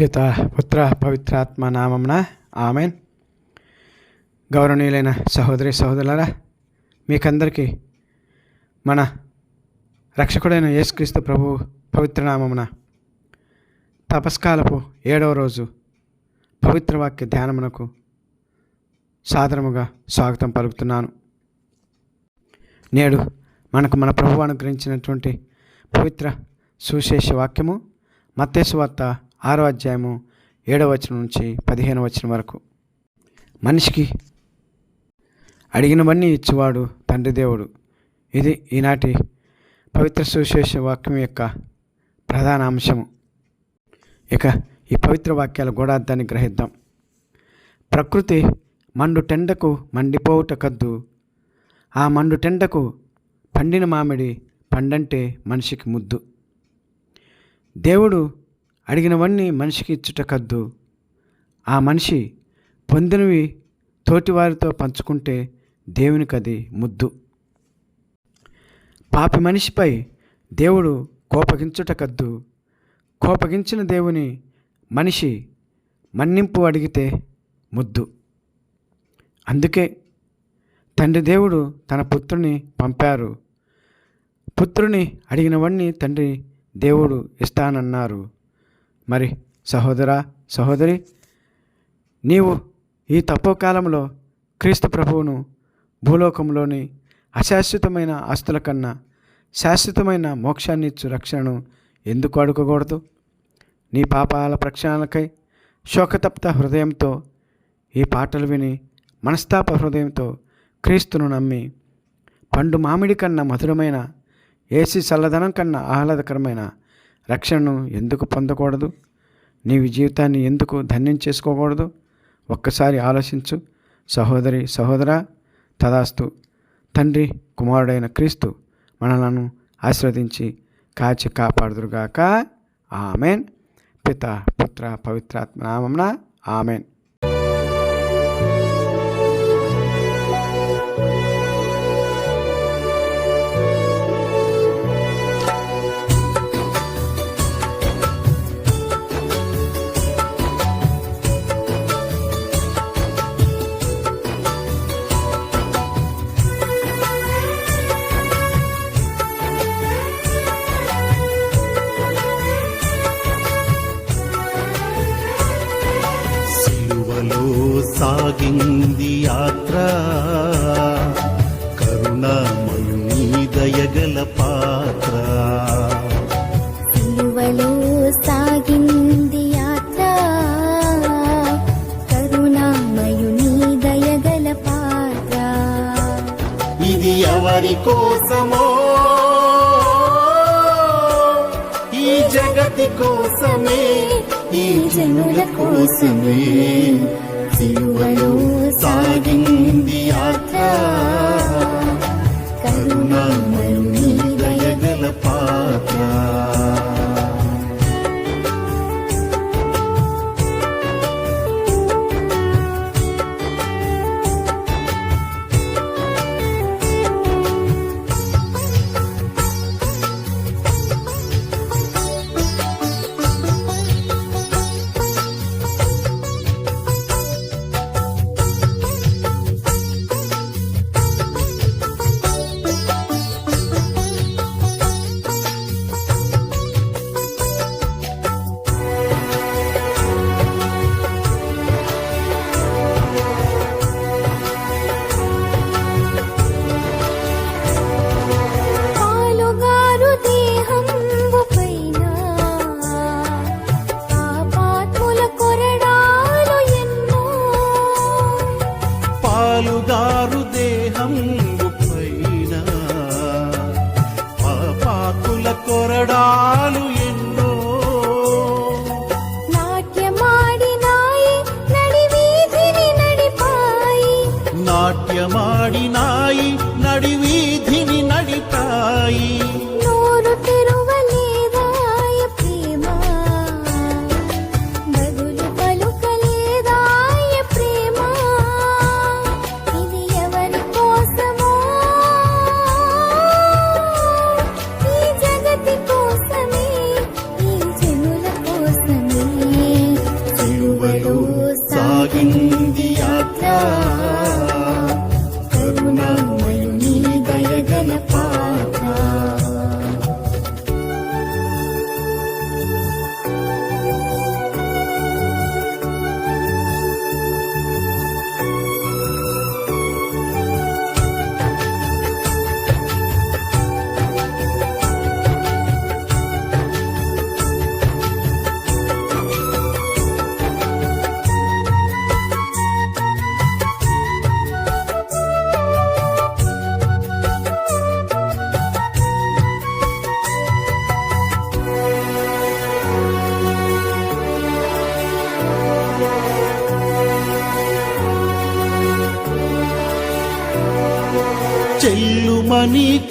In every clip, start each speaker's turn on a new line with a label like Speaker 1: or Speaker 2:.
Speaker 1: పిత పుత్ర పవిత్రాత్మ నామమున ఆమెన్. గౌరవనీయులైన సహోదరి సహోదరులరా మీకందరికీ మన రక్షకుడైన యేసుక్రీస్తు ప్రభు పవిత్ర నామమున తపస్కాలపు ఏడవ రోజు పవిత్ర వాక్య ధ్యానమునకు సాదరముగా స్వాగతం పలుకుతున్నాను. నేడు మనకు మన ప్రభు అనుగ్రహించినటువంటి పవిత్ర సుశేష వాక్యము మత్తేసు వార్త ఆరో అధ్యాయము ఏడవ వచనం నుంచి పదిహేను వచనం వరకు. మనిషికి అడిగినవన్నీ ఇచ్చేవాడు తండ్రి దేవుడు. ఇది ఈనాటి పవిత్ర సుశేష వాక్యం యొక్క ప్రధాన అంశము. ఇక ఈ పవిత్ర వాక్యాల గూఢార్థాన్ని గ్రహిద్దాం. ప్రకృతి మండు టెండకు మండిపోవుట కద్దు. ఆ మండు టెండకు పండిన మామిడి పండంటే మనిషికి ముద్దు. దేవుడు అడిగినవన్నీ మనిషికి ఇచ్చుట కద్దు ఆ మనిషి పొందినవి తోటివారితో పంచుకుంటే దేవునికి అది ముద్దు. పాపి మనిషిపై దేవుడు కోపగించుట కద్దు కోపగించిన దేవుని మనిషి మన్నింపు అడిగితే ముద్దు. అందుకే తండ్రి దేవుడు తన పుత్రుని పంపారు. పుత్రుని అడిగినవన్నీ తండ్రి దేవుడు ఇస్తానన్నారు. మరి సహోదరా సహోదరి నీవు ఈ తపోకాలంలో క్రీస్తు ప్రభువును భూలోకంలోని అశాశ్వతమైన ఆస్తుల కన్నా శాశ్వతమైన మోక్షాన్ని ఇచ్చు రక్షణను ఎందుకు అడుకోకూడదు నీ పాపాల ప్రక్షాళనకై శోకతప్త హృదయంతో ఈ పాటలు విని మనస్తాప హృదయంతో క్రీస్తును నమ్మి పండు మామిడి కన్నా మధురమైన ఏసి చల్లదనం కన్నా ఆహ్లాదకరమైన రక్షణను ఎందుకు పొందకూడదు? నీవి జీవితాన్ని ఎందుకు ధన్యం చేసుకోకూడదు? ఒక్కసారి ఆలోచించు. సహోదరి సహోదరా తదాస్తు. తండ్రి కుమారుడైన క్రీస్తు మనలను ఆశీర్వదించి కాచి కాపాడుదురుగాక. ఆమెన్. పిత పుత్ర పవిత్రాత్మ నామమున ఆమెన్.
Speaker 2: జనుల కోసమే సిలువలో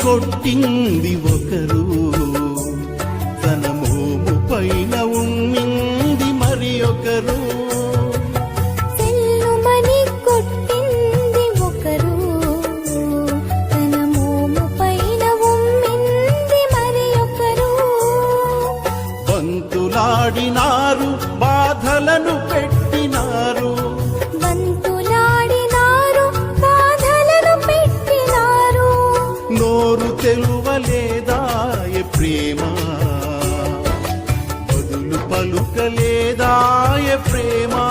Speaker 3: കൊട്ടിന്തിവോ పలుకలేదాయ ప్రేమా.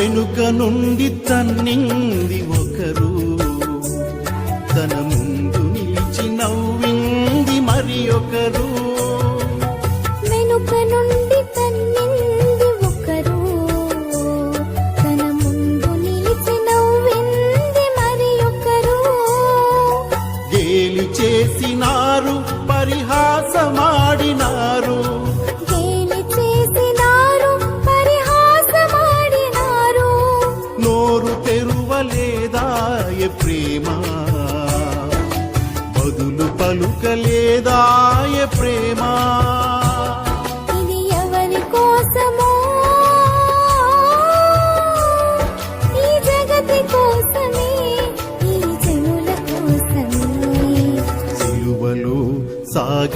Speaker 3: వెనుక నుండి తన్నింది ఒకరు. తన ముందు నిలిచి నవ్వింది మరి ఒకరు.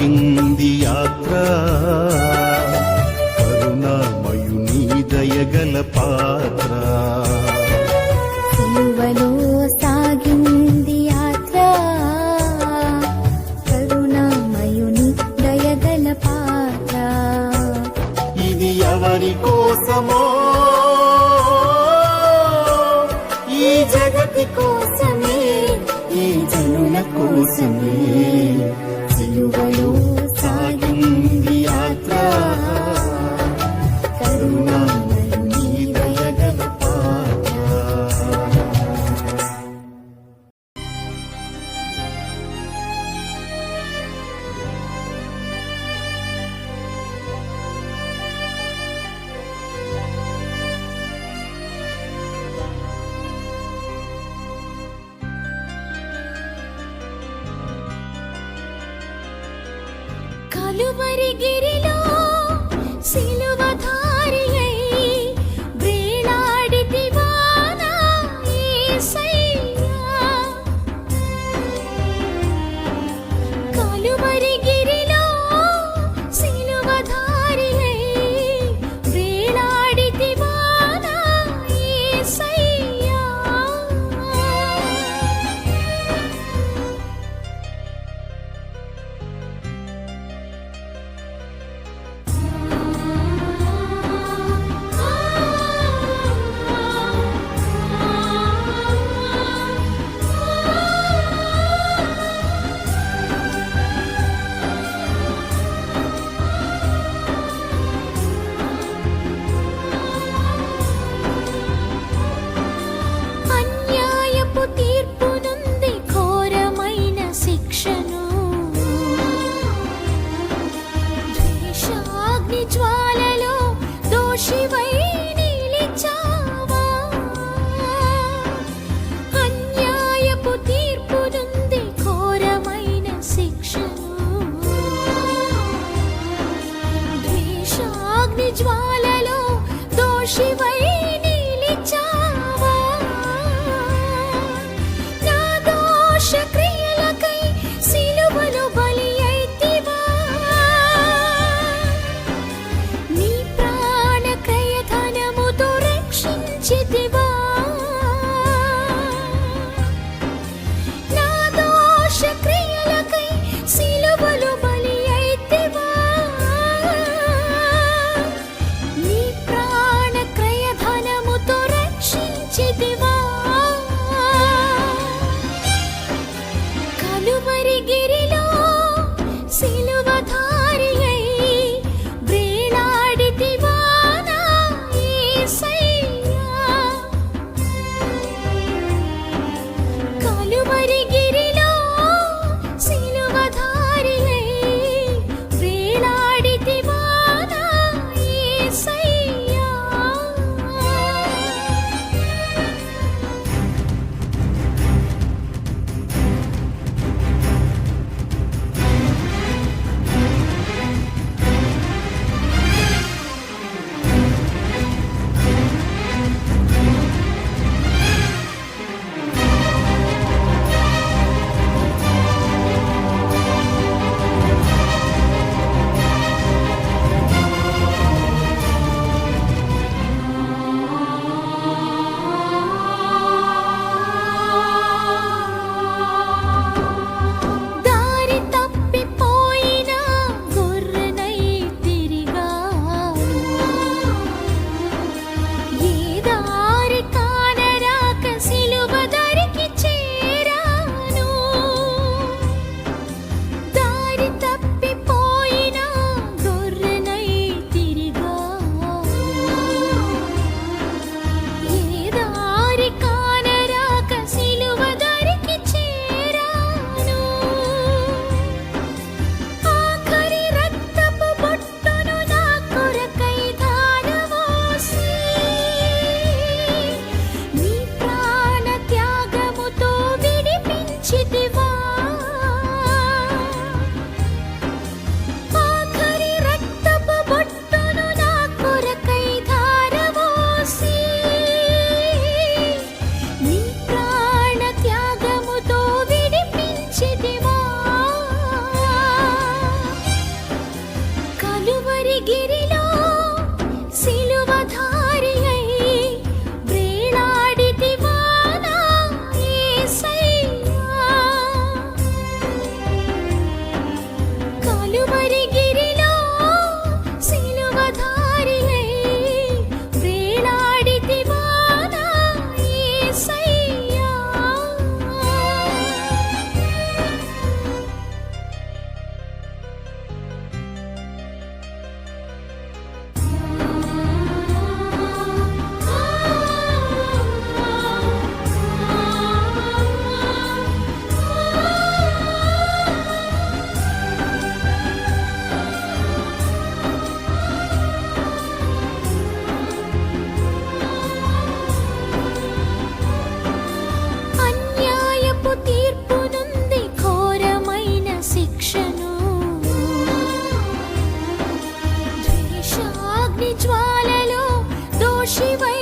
Speaker 3: సాగింది యాత్ర. కరుణామయుని దయగల పాత్ర.
Speaker 2: సిలువలో
Speaker 3: ఈ జగతి
Speaker 2: కోసమే
Speaker 3: ఈ జనుల కోసమే. Valeu, know. కాలు Шива